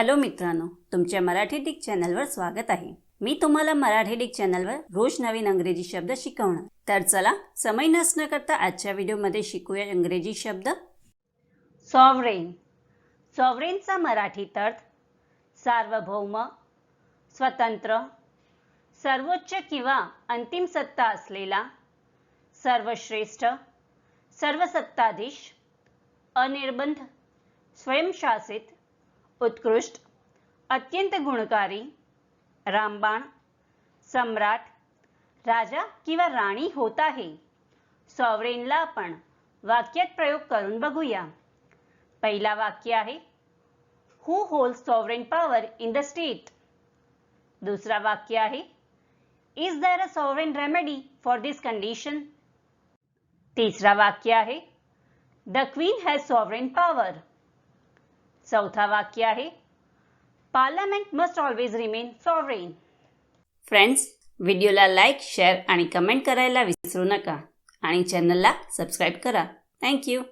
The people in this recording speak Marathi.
हॅलो मित्रांनो तुमच्या मराठी डिक चॅनलवर स्वागत आहे. मी तुम्हाला मराठी डिक चॅनलवर रोज नवीन अंग्रेजी शब्द शिकवणार. तर चला समय नसणं करता आजच्या व्हिडिओमध्ये शिकूया इंग्रजी शब्द. सॉवरेन सॉवरेनचा मराठीत अर्थ सार्वभौम स्वतंत्र सर्वोच्च किंवा अंतिम सत्ता असलेला सर्वश्रेष्ठ सर्वसत्ताधीश अनिर्बंध स्वयंशासित उत्कृष्ट, अत्यंत गुणकारी, रामबाण, सम्राट, राजा किंवा राणी होत आहे. सॉवरेनला आपण वाक्यात प्रयोग करून बघूया. पहिला वाक्य आहे who hold sovereign power in the state दुसरा वाक्य आहे is there a sovereign remedy for this condition तीसरा वाक्य आहे the queen has sovereign power चौथा वाक्य आहे. Parliament must always remain sovereign friends व्हिडिओला लाईक शेअर आणि कमेंट करायला विसरू नका. आणि चॅनलला सबस्क्राईब करा. थँक्यू